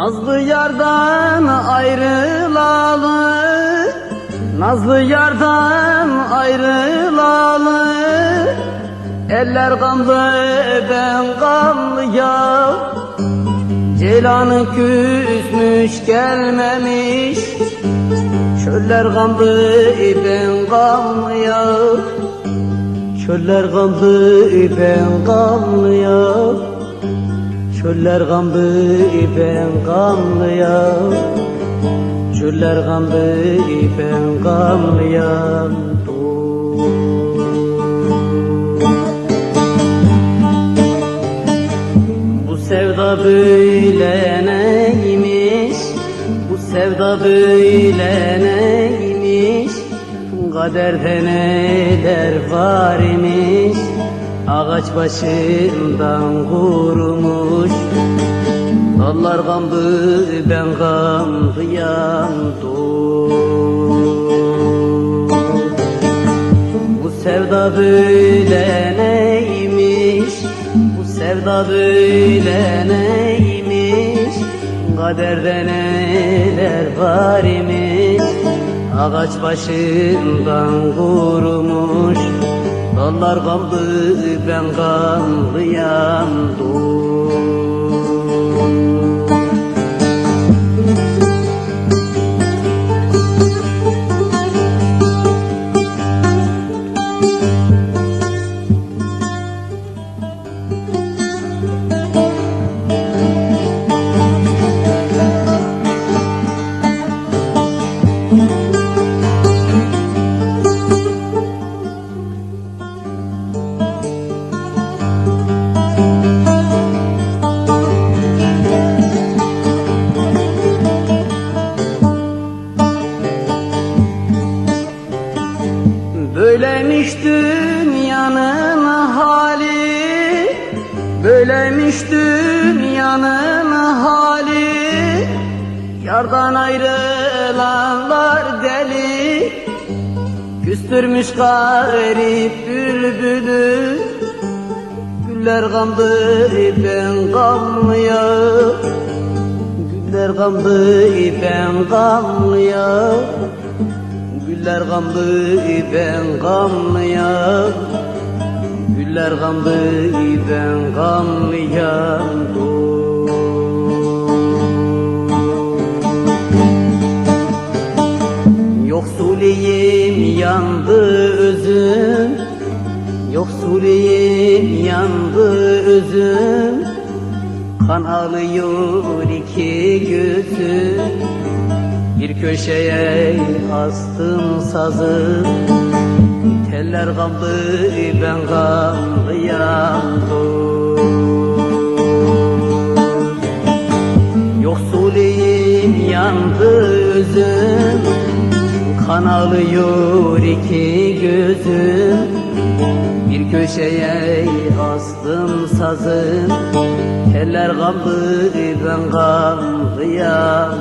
Nazlı yardan ayrılalı Nazlı yardan ayrılalı. Eller gamlı ben gamlı ya Ceylanı küsmüş gelmemiş. Çöller gamlı ben gamlı ya Çöller gamlı ben gamlı ya Çöller gamlı ben gamlıyam Çöller gamlı ben gamlıyam Bu sevda böyle neymiş? Bu sevda böyle neymiş? Kaderde neler var imiş Ağaç başından kurumuş. Dallar gamlı ben gamlıyam Bu sevda böyle neymiş? Bu sevda böyle neymiş? Kaderde neler var imiş? Ağaç başından kurumuş Dallar gamlı ben gamlıyam Böylemiş dünyanın hali Yardan ayrılanlar deli. Küstürmüş garip bülbülü. Güller gamlı ben gamlıyım. Güller gamlı ben gamlıyım. Güller gamlı ben gamlıyam Güller gamlı ben gamlıyam Yoksuliyim yandı özüm. Yoksuliyim yandı özüm. Kan ağlıyor iki gözüm. Bir köşeye astım sazı Teller gamlı ben gamlıyam Yoksuliyim yandı özüm Kan ağlıyor iki gözüm. Bir köşeye astım sazı Teller gamlı ben gamlıyam